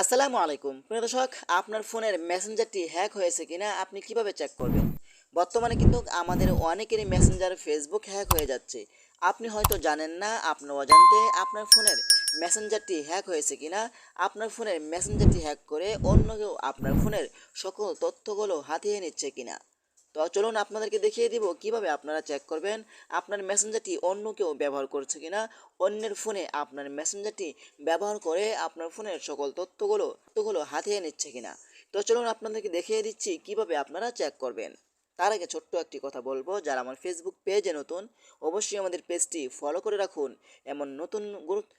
আসসালামু আলাইকুম। প্রিয় দর্শক, আপনার ফোনের মেসেঞ্জারটি হ্যাক হয়েছে কিনা আপনি কীভাবে চেক করবেন? বর্তমানে কিন্তু আমাদের অনেকেরই মেসেঞ্জার ফেসবুক হ্যাক হয়ে যাচ্ছে। আপনি হয়তো জানেন না আপনার অজান্তে আপনার ফোনের মেসেঞ্জারটি হ্যাক হয়েছে কিনা। আপনার ফোনের মেসেঞ্জারটি হ্যাক করে অন্য কেউ আপনার ফোনের সকল তথ্যগুলো হাতিয়ে নিচ্ছে কিনা। তো চলুন আপনাদেরকে দেখিয়ে দিব কীভাবে আপনারা চেক করবেন আপনার মেসেঞ্জারটি অন্য কেউ ব্যবহার করছে কিনা, অন্যের ফোনে আপনার মেসেঞ্জারটি ব্যবহার করে আপনার ফোনের সকল তথ্যগুলো তথ্যগুলো হাতিয়ে নিচ্ছে কিনা। তো চলুন আপনাদেরকে দেখিয়ে দিচ্ছি কীভাবে আপনারা চেক করবেন। তার আগে ছোট্ট একটি কথা বলব, যারা আমার ফেসবুক পেজে নতুন, অবশ্যই আমাদের পেজটি ফলো করে রাখুন। এমন নতুন গুরুত্ব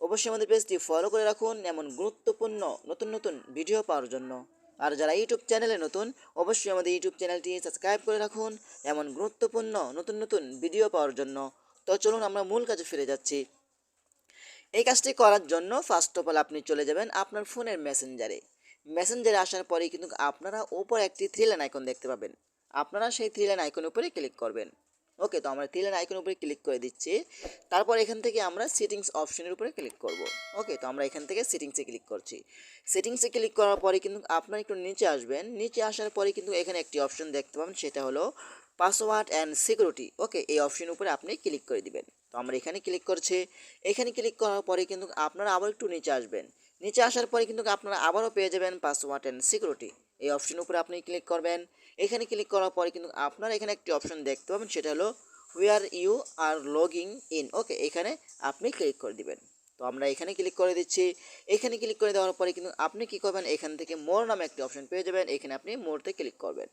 অবশ্যই আমাদের পেজটি ফলো করে রাখুন এমন গুরুত্বপূর্ণ নতুন নতুন ভিডিও পাওয়ার জন্য। আর যারা ইউটিউব চ্যানেলে নতুন, অবশ্যই আমাদের ইউটিউব চ্যানেলটি সাবস্ক্রাইব করে রাখুন। এমন গুরুত্বপূর্ণ নতুন নতুন ভিডিও পাওয়ার জন্য। তো চলুন আমরা মূল কাজে ফিরে যাচ্ছি। এই কাজটি করার জন্য ফার্স্ট অফ অল আপনি চলে যাবেন আপনার ফোনের মেসেঞ্জারে মেসেঞ্জারে আসার পরেই কিন্তু আপনারা ওপর একটি থ্রি লাইন আইকন দেখতে পাবেন। আপনারা সেই থ্রি লাইন আইকনের উপরে ক্লিক করবেন। ওকে তো আমরা থ্রি লাইন আইকনের উপরে ক্লিক করে দিচ্ছি। তারপর এখান থেকে আমরা সেটিংস অপশনের উপরে ক্লিক করব। ওকে তো আমরা এখান থেকে সেটিংসে ক্লিক করছি। সেটিংসে ক্লিক করার পরে কিন্তু আপনারা একটু নিচে আসবেন। নিচে আসার পরে কিন্তু এখানে একটি অপশন দেখতে পাবেন, সেটা হলো পাসওয়ার্ড অ্যান্ড সিকিউরিটি ওকে এই অপশন উপরে আপনি ক্লিক করে দিবেন। তো আমরা এখানে ক্লিক করছি। এখানে ক্লিক করার পরে কিন্তু আপনারা আবার একটু নিচে আসবেন। নিচে আসার পরে কিন্তু আপনারা আবারও পেয়ে যাবেন পাসওয়ার্ড অ্যান্ড সিকিউরিটি এই অপশন উপরে আপনি ক্লিক করবেন। এখানে ক্লিক করার পরে কিন্তু আপনারা এখানে একটি অপশন দেখতে পাবেন, সেটা হলো where are you logging in okay এখানে আপনি ক্লিক করে দিবেন। তো আমরা এখানে ক্লিক করে দিচ্ছি। এখানে ক্লিক করে দেওয়ার পরে কিন্তু আপনি কি করবেন? এখান থেকে মোর নামে একটি অপশন পেয়ে যাবেন। এখানে আপনি মোরতে ক্লিক করবেন।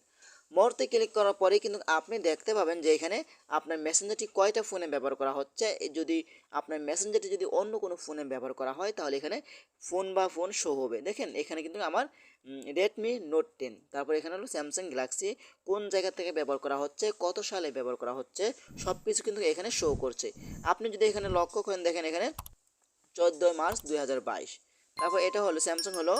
মোরতে ক্লিক করার পরে কিন্তু আপনি দেখতে পাবেন যে এখানে আপনার মেসেঞ্জারটি কয়টা ফোনে ব্যবহার করা হচ্ছে। যদি আপনার মেসেঞ্জারটি যদি অন্য কোনো ফোনে ব্যবহার করা হয়, তাহলে এখানে ফোন বা ফোন শো হবে। দেখেন, এখানে কিন্তু আমার রেডমি নোট টেন তারপর এখানে হলো স্যামসাং গ্যালাক্সি কোন জায়গা থেকে ব্যবহার করা হচ্ছে, কত সালে ব্যবহার করা হচ্ছে সব কিছু কিন্তু এখানে শো করছে। আপনি যদি এখানে লক্ষ্য করেন, দেখেন এখানে চোদ্দোই মার্চ দুই হাজার বাইশ, তারপর এটা হলো স্যামসাং হলো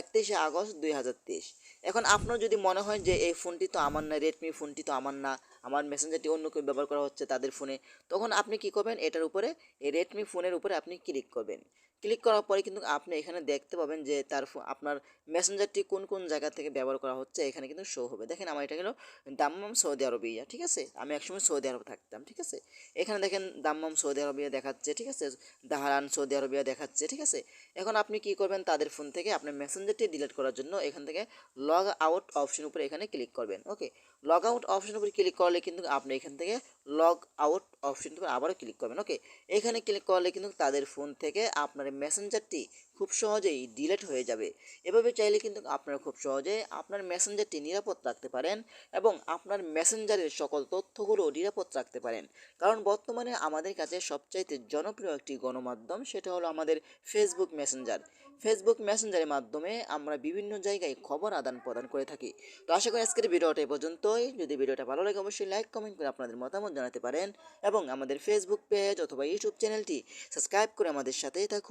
একত্রিশে আগস্ট দুই হাজার তেইশ। এখন আপনার যদি মনে হয় যে এই ফোনটি তো আমার না রেডমি ফোনটি তো আমার না, আমার মেসেঞ্জারটি অন্য কেউ ব্যবহার করা হচ্ছে তাদের ফোনে, তখন আপনি কি করবেন? এটার উপরে, এই রেডমি ফোনের উপরে আপনি ক্লিক করবেন। ক্লিক করার পরে কিন্তু আপনি এখানে দেখতে পাবেন যে তার আপনার মেসেঞ্জারটি কোন কোন জায়গা থেকে ব্যবহার করা হচ্ছে, এখানে কিন্তু শো হবে। দেখেন আমার এটা গেলো দাম্মাম সৌদি আরবিয়া, ঠিক আছে? আমি একসময় সৌদি আরবে থাকতাম, ঠিক আছে? এখানে দেখেন দাম্মাম সৌদি আরবিয়া দেখাচ্ছে, ঠিক আছে? দাহারান সৌদি আরবিয়া দেখাচ্ছে, ঠিক আছে? এখন আপনি কি করবেন, তাদের ফোন থেকে আপনার মেসেঞ্জারটি ডিলিট করার জন্য এখান থেকে লগ আউট অপশন উপরে এখানে ক্লিক করবেন ওকে লগ আউট অপশন উপরে ক্লিক করলে কিন্তু আপনি এখান থেকে লগ আউট অপশন উপরে আবারও ক্লিক করবেন ওকে এখানে ক্লিক করলে কিন্তু তাদের ফোন থেকে আপনার মেসেঞ্জারটি খুব সহজেই ডিলেট হয়ে যাবে। এভাবে চাইলে কিন্তু আপনারা খুব সহজে আপনার মেসেঞ্জারটি নিরাপদ রাখতে পারেন এবং আপনার মেসেঞ্জারের সকল তথ্যগুলো নিরাপদ রাখতে পারেন। কারণ বর্তমানে আমাদের কাছে সবচাইতে জনপ্রিয় একটি গণমাধ্যম সেটা হলো আমাদের ফেসবুক মেসেঞ্জার ফেসবুক মেসেঞ্জারের মাধ্যমে আমরা বিভিন্ন জায়গায় খবর আদান প্রদান করে থাকি। তো আশা করি আজকের ভিডিওটা এই পর্যন্তই। যদি ভিডিওটা ভালো লাগে অবশ্যই লাইক কমেন্ট করে আপনাদের মতামত জানাতে পারেন এবং আমাদের ফেসবুক পেজ অথবা ইউটিউব চ্যানেলটি সাবস্ক্রাইব করে আমাদের সাথেই